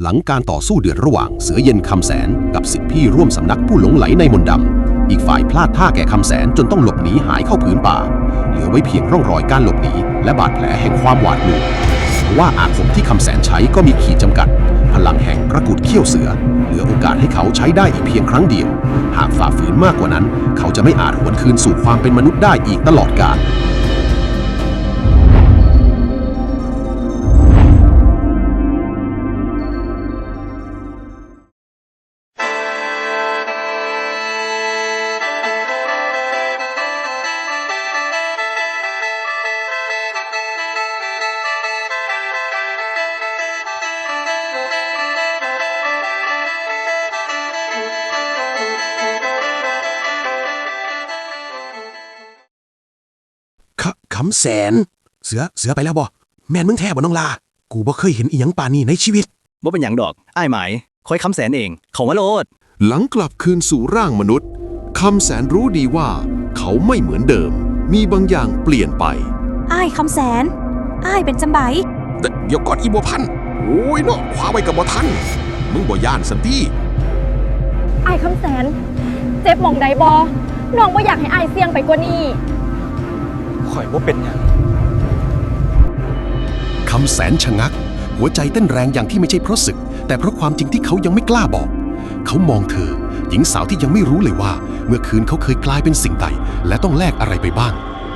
หลังการต่อสู้เดือดระหว่างเสือเย็นคำแสนกับสิทธิพี่ร่วมสำนักผู้หลงไหลในมนต์ดำ อีกฝ่ายพลาดท่าแก่คำแสนจนต้องหลบหนีหายเข้าผืนป่า เหลือไว้เพียงร่องรอยการหลบหนีและบาดแผลแห่งความหวาดกลัวว่าอาคมที่คำแสนใช้ก็มีขีดจำกัด พลังแห่งกระกุดเขี้ยวเสือ เหลือโอกาสให้เขาใช้ได้อีกเพียงครั้งเดียว หากฝ่าฝืนมากกว่านั้น เขาจะไม่อาจหวนคืนสู่ความเป็นมนุษย์ได้อีกตลอดกาล ขคำแสนเสือเสือไปแล้วบ่แม่นมึงแท้บ่น้องลา กูบ่เคยเห็นอีหยังป่านนี้ในชีวิตบ่เป็นหยังดอกอ้ายหมายคอยคำแสนเอง เขามาโลด หลังกลับคืนสู่ร่างมนุษย์คำแสนรู้ดีว่า เขาไม่เหมือนเดิม มีบางอย่างเปลี่ยนไป อ้ายคำแสน อ้ายเป็นจำไบแต่เดี๋ยวก่อนอีบัวพันธุ์โอ้ยเนาะคว้าไว้กับบัวทัน มึงบ่ย่านสันติไอ้ายคำแสน เจ็บหม่องใดบอน้องว่าอยากให้ไอ้ายเสี่ยงไปกว่านี้ ข่อยว่าเป็นหยังคำแสนชะงัก หัวใจเต้นแรงอย่างที่ไม่ใช่เพราะศึก แต่เพราะความจริงที่เขายังไม่กล้าบอก เขามองเธอ หญิงสาวที่ยังไม่รู้เลยว่า เมื่อคืนเขาเคยกลายเป็นสิ่งใด และต้องแลกอะไรไปบ้าง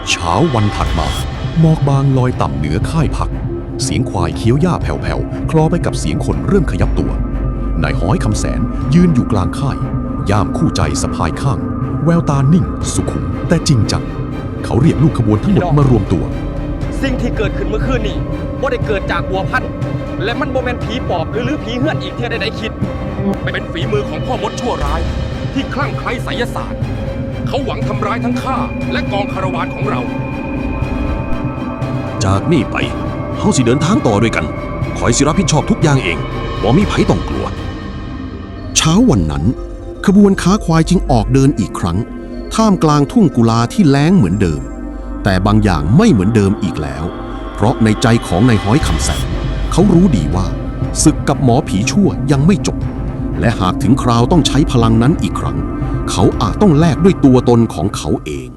เช้าวันถัดมาหมอกบางลอยต่ำเหนือค่ายพัก เสียงควายเคี้ยวหญ้าแผ่วๆ คลอไปกับเสียงคนเริ่มขยับตัวนายห้อยคำแสนยืนอยู่กลางค่าย ย่ามคู่ใจสะพายข้าง แววตานิ่ง สุขุมแต่จริงจัง เขาเรียกลูกขบวนทั้งหมดมารวมตัว สิ่งที่เกิดขึ้นเมื่อคืนนี้บ่ได้เกิดจากบัวพันธุ์และมันบ่แม่นผีปอบหรือหรือผีเฮือนอีกเท่าใดๆคิด เป็นฝีมือของพ่อมดชั่วร้าย ที่คลั่งไคล้ไสยศาสตร์ เขาหวังทำร้ายทั้งข้าและกองคาราวานของเรา จากนี่ไปเฮาสิเดินทางต่อด้วยกันคอยสิรับผิดชอบทุกอย่างเองบ่มีไผต้องกลัว เช้าวันนั้น ขบวนค้าควายจึงออกเดินอีกครั้ง ท่ามกลางทุ่งกุลาที่แล้งเหมือนเดิม แต่บางอย่างไม่เหมือนเดิมอีกแล้ว เพราะในใจของนายห้อยคำแสนเขารู้ดีว่าศึกกับหมอผีชั่วยังไม่จบ และหากถึงคราวต้องใช้พลังนั้นอีกครั้ง เขาอาจต้องแลกด้วยตัวตนของเขาเอง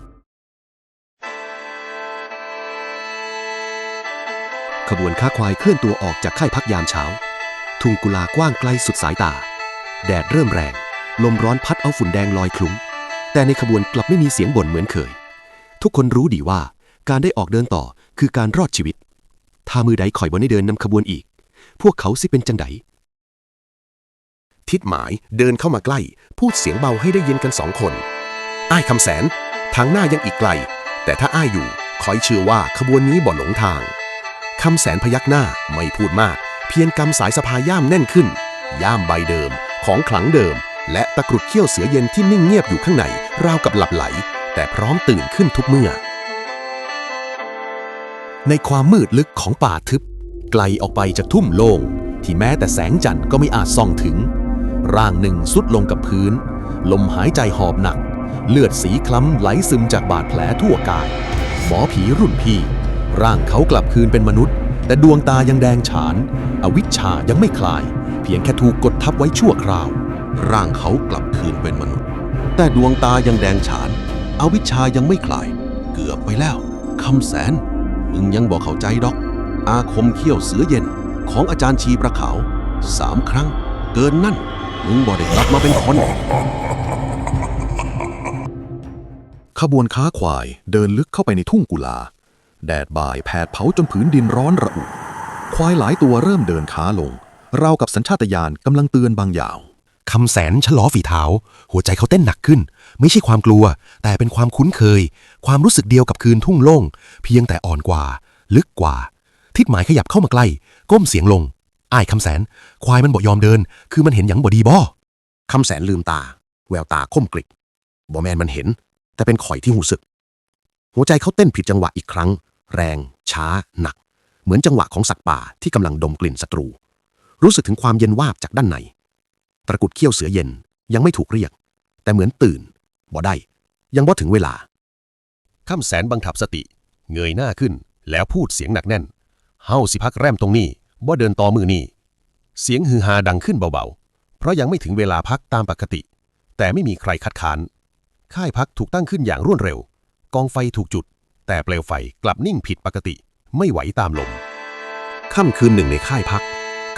ขบวนค้าควายเคลื่อนตัวออกจากค่ายพักยามเช้า ทุ่งกุลากว้างไกลสุดสายตา แดดเริ่มแรง ลมร้อนพัดเอาฝุ่นแดงลอยคลุ้ง แต่ในขบวนกลับไม่มีเสียงบ่นเหมือนเคย ทุกคนรู้ดีว่าการได้ออกเดินต่อคือการรอดชีวิต ถ้ามือใดข่อยบ่ได้เดินนำขบวนอีก พวกเขาสิเป็นจังไดทิดหมายเดินเข้ามาใกล้ พูดเสียงเบาให้ได้ยินกันสองคน อ้ายคำแสน ทางหน้ายังอีกไกล แต่ถ้าอ้ายอยู่คอยเชื่อว่าขบวนนี้บ่หลงทาง คำแสนพยักหน้าไม่พูดมาก เพียงกำสายสะพายย่ามแน่นขึ้น ย่ามใบเดิมของขลังเดิม และตะกรุดเขี้ยวเสือเย็นที่นิ่งเงียบอยู่ข้างในราวกับหลับไหล แต่พร้อมตื่นขึ้นทุกเมื่อ ในความมืดลึกของป่าทึบ ไกลออกไปจากทุ่มโล่งที่แม้แต่แสงจันทร์ก็ไม่อาจส่องถึง ร่างหนึ่งสุดลงกับพื้น ลมหายใจหอบหนัก เลือดสีคล้ำไหลซึมจากบาดแผลทั่วกาย หมอผีรุ่นพี่ ร่างเขากลับคืนเป็นมนุษย์ แต่ดวงตายังแดงฉาน อวิชชายังไม่คลาย เพียงแค่ถูกกดทับไว้ชั่วคราว ร่างเขากลับคืนเป็นมนุษย์ แต่ดวงตายังแดงฉาน อวิชชายังไม่คลาย เกือบไปแล้ว คำแสน มึงยังบอกเข้าใจดอก อาคมเขี้ยวเสือเย็นของอาจารย์ชีประขาวสามครั้ง เกินนั่น มึงบ่ได้กลับมาเป็นคน ขบวนค้าควายเดินลึกเข้าไปในทุ่งกุลา แดดบ่ายแผดเผาจนผืนดินร้อนระอุ ควายหลายตัวเริ่มเดินช้าลง เรากับสัญชาตญาณกำลังเตือนบางอย่าง คำแสนชะลอฝีเท้า หัวใจเขาเต้นหนักขึ้น ไม่ใช่ความกลัว แต่เป็นความคุ้นเคย ความรู้สึกเดียวกับคืนทุ่งโล่ง เพียงแต่อ่อนกว่า ลึกกว่า ทิศหมายขยับเข้ามาใกล้ ก้มเสียงลง อ้ายคำแสน ควายมันบ่ยอมเดิน คือมันเห็นหยังบ่ดีบ่คำแสนลืมตา แววตาคมกริบบ่แมนมันเห็น แต่เป็นข่อยที่หูสึก หัวใจเขาเต้นผิดจังหวะอีกครั้ง แรง ช้า หนัก เหมือนจังหวะของสัตว์ป่าที่กำลังดมกลิ่นศัตรู รู้สึกถึงความเย็นวาบจากด้านใน ตะกุดเขี้ยวเสือเย็น ยังไม่ถูกเรียก แต่เหมือนตื่น บ่ได้ ยังบ่ถึงเวลาคำแสนบังคับสติ เงยหน้าขึ้น แล้วพูดเสียงหนักแน่น เฮาสิพักแรมตรงนี้ บ่เดินต่อมือนี่ เสียงฮือฮาดังขึ้นเบาๆ เพราะยังไม่ถึงเวลาพักตามปกติ แต่ไม่มีใครคัดค้าน ค่ายพักถูกตั้งขึ้นอย่างรวดเร็ว กองไฟถูกจุด แต่เปลวไฟกลับนิ่งผิดปกติ ไม่ไหวตามลม ค่ำคืนหนึ่งในค่ายพัก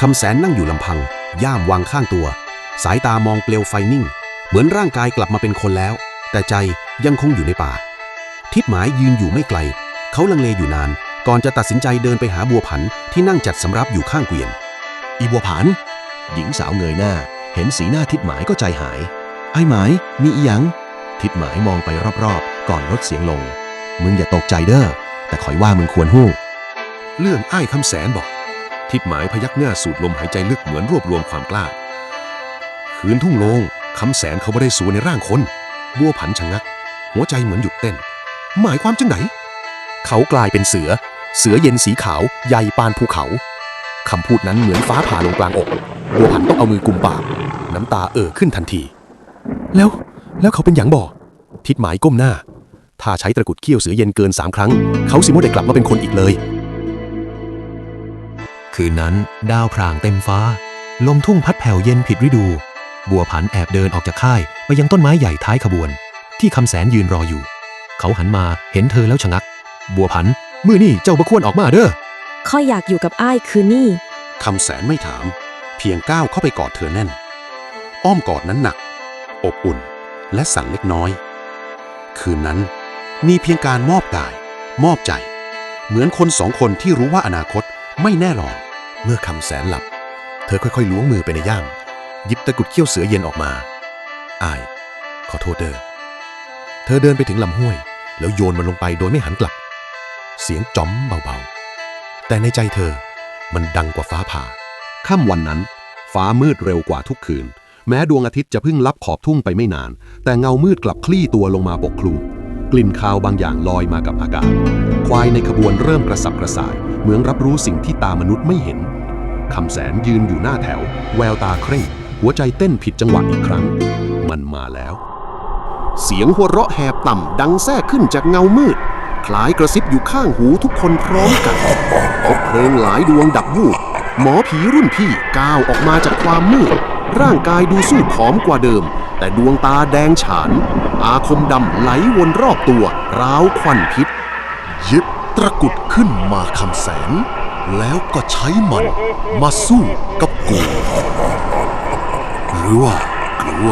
คำแสนนั่งอยู่ลำพัง ย่ามวางข้างตัว สายตามองเปลวไฟนิ่ง เหมือนร่างกายกลับมาเป็นคนแล้ว แต่ใจยังคงอยู่ในป่า ทิศหมายยืนอยู่ไม่ไกล เขาลังเลอยู่นาน ก่อนจะตัดสินใจเดินไปหาบัวผันที่นั่งจัดสำรับอยู่ข้างเกวียน อีบัวผัน หญิงสาวเงยหน้า เห็นสีหน้าทิดหมายก็ใจหาย ไอ้หมายมีอีหยัง ทิดหมายมองไปรอบๆ ก่อนลดเสียงลง มึงอย่าตกใจเด้อ แต่คอยว่ามึงควรหู้เลื่อนอ้ายคำแสนบอก ทิดหมายพยักหน้าสูดลมหายใจลึกเหมือนรวบรวมความกล้า คืนทุ่งโลงคำแสนเขาไม่ได้สูในร่างคน บัวผันชะงัก หัวใจเหมือนหยุดเต้น หมายความจังไหน เขากลายเป็นเสือ เสือเย็นสีขาว ใหญ่ปานภูเขาคำพูดนั้นเหมือนฟ้าผ่าลงกลางอก บัวผันต้องเอามือกุมปาก น้ำตาเอ่อขึ้นทันที แล้ว แล้วเขาเป็นหยังบ่ทิดหมายก้มหน้า ถ้าใช้ตะกุดเขี้ยวเสือเย็นเกินสามครั้ง เขาสิม่ได้กลับมาเป็นคนอีกเลย คืนนั้น ดาวพรางเต็มฟ้า ลมทุ่งพัดแผ่วเย็นผิดฤดู บัวผันแอบเดินออกจากค่ายไปยังต้นไม้ใหญ่ท้ายขบวน ที่คำแสนยืนรออยู่ เขาหันมาเห็นเธอแล้วชะงัก บัวผันมือนี่เจ้าบะควรออกมาเด้อค่อยอยากอยู่กับอ้ายคืนนี่คำแสนไม่ถาม เพียงก้าวเข้าไปกอดเธอแน่น อ้อมกอดนั้นหนัก อบอุ่น และสั่นเล็กน้อย คืนนั้นมีเพียงการมอบกาย มอบใจ เหมือนคนสองคนที่รู้ว่าอนาคตไม่แน่นอน เมื่อคำแสนหลับ เธอค่อยๆล้วงมือไปในย่ามห ยิบตะกรุดเขี้ยวเสือเย็นออกมา อาย ขอโทษเด้อเธอเดินไปถึงลำห้วย แล้วโยนมันลงไปโดยไม่หันกลับ เสียงจอมเบาๆ แต่ในใจเธอมันดังกว่าฟ้าผ่า ค่ำวันนั้น ฟ้ามืดเร็วกว่าทุกคืน แม้ดวงอาทิตย์จะเพิ่งลับขอบทุ่งไปไม่นาน แต่เงามืดกลับคลี่ตัวลงมาปกคลุมกลิ่นคาวบางอย่างลอยมากับอากาศ ควายในขบวนเริ่มกระสับกระส่าย เหมือนรับรู้สิ่งที่ตามนุษย์ไม่เห็น คำแสนยืนอยู่หน้าแถว แววตาเคร่ง หัวใจเต้นผิดจังหวะอีกครั้ง มันมาแล้ว เสียงหัวเราะแหบต่ำดังแทรกขึ้นจากเงามืด คล้ายกระซิบอยู่ข้างหูทุกคนพร้อมกันพบเพลิงหลายดวงดับวูบหมอผีรุ่นพี่ก้าวออกมาจากความมืด ร่างกายดูสู้ผอมกว่าเดิม แต่ดวงตาแดงฉาน อาคมดำไหลวนรอบตัวราวควันพิษยึดตะกุดขึ้นมาคำแสนแล้วก็ ช้มันมาสู้กับกู หรือว่ากลัว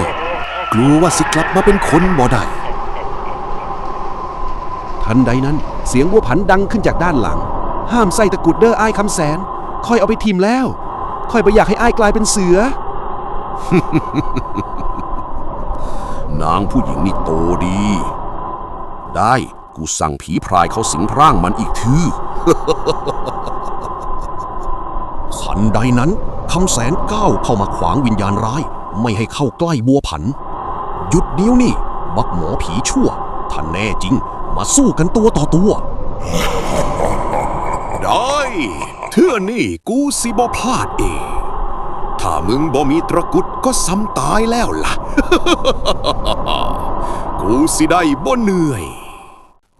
กลัวว่าสิกลับมาเป็นคนบ่ได้ทันใดนั้นเสียงวัวผันดังขึ้นจากด้านหลัง ห้ามใส่ตะกุดเด้ออ้ายคำแสนค่อยเอาไปทิมแล้วค่อยไปอยากให้อ้ายกลายเป็นเสือ นางผู้หญิงนี่โตดี ได้กูสั่งผีพรายเขาสิงพร่างมันอีกที ขันใดนั้นคำแสนก้าวเข้ามาขวางวิญญาณร้าย ไม่ให้เข้าใกล้บัวผัน หยุดเดี๋ยวนี่ บักหมอผีชั่วท่านแน่จริง มาสู้กันตัวต่อตัว ได้เทื่อนี่กูสิบ่พลาดเอง ถ้ามึงบ่มีตระกรุดก็ซ้ำตายแล้วล่ะ กูสิได้บ่เหนื่อย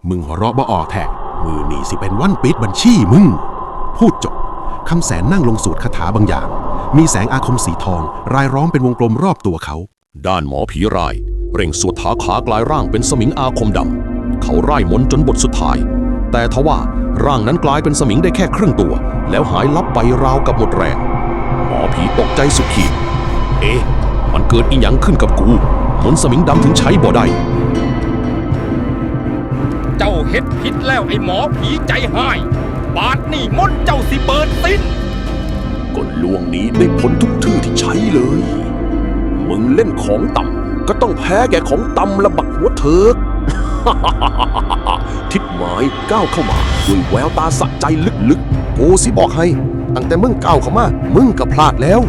มึงหัวเราะบ่ออกแท้มือนี่สิเป็นวันปิดบัญชีมึง พูดจบ คำแสนนั่งลงสูตรคาถาบางอย่าง มีแสงอาคมสีทอง รายล้อมเป็นวงกลมรอบตัวเขา ด้านหมอผีราย เร่งสวดถาขากลายร่างเป็นสมิงอาคมดำ เขาไร่มนต์จนบทสุดท้าย แต่ทว่าร่างนั้นกลายเป็นสมิงได้แค่ครึ่งตัว แล้วหายลับไปราวกับหมดแรง หมอผีตกใจสุดขีด เอ๊ะ มันเกิดอีหยังขึ้นกับกู มนต์สมิงดำถึงใช้บ่ได้ เจ้าเฮ็ดผิดแล้วไอ้หมอผีใจหาย บาดนี่มนต์เจ้าสิเบิดสิ้นก็ลวงนี้ได้ผลทุกทื่อที่ใช้เลย มึงเล่นของต่ำก็ต้องแพ้แก่ของต่ำละบักหัวเถิก ทิศหมายก้าวเข้ามาด้วยแววตาสะใจลึกกูสิบอกให้ ตั้งแต่มึงก้าวเข้ามา มึงก็พลาดแล้ว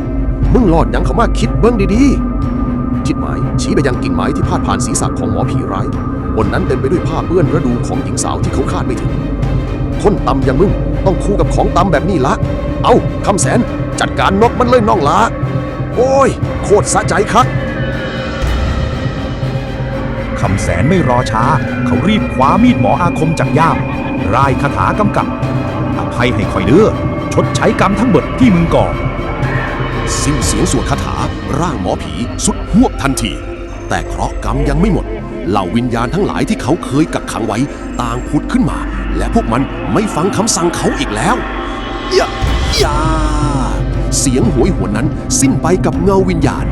มึงหลอดหยังเข้ามาคิดเบิ้งดีๆ ทิดหมายชี้ไปยังกิ่งไม้ที่พาดผ่านศีรษะของหมอผีร้ายบนนั้นเต็มไปด้วยผ้าเปื้อนระดูของหญิงสาวที่เขาคาดไม่ถึง คนตำอย่างมึง ต้องคู่กับของตำแบบนี้ละ เอาคำแสนจัดการนกมันเลยน้องละโอ้ย โคตรสะใจคักคำแสนไม่รอช้า เขารีบคว้ามีดหมออาคมจากย่ามรายคาถากำกับ อภัยให้คอยเด้อชดใช้กรรมทั้งหมดที่มึงก่อสิ้นเสียงสวดคาถาร่างหมอผีสุดหวบทันที แต่เคราะห์กรรมยังไม่หมด เหล่าวิญญาณทั้งหลายที่เขาเคยกักขังไว้ ต่างผุดขึ้นมา และพวกมันไม่ฟังคำสั่งเขาอีกแล้วอย่าอย่าเสียงโหวยหวนนั้นสิ้นไปกับเงาวิญญาณ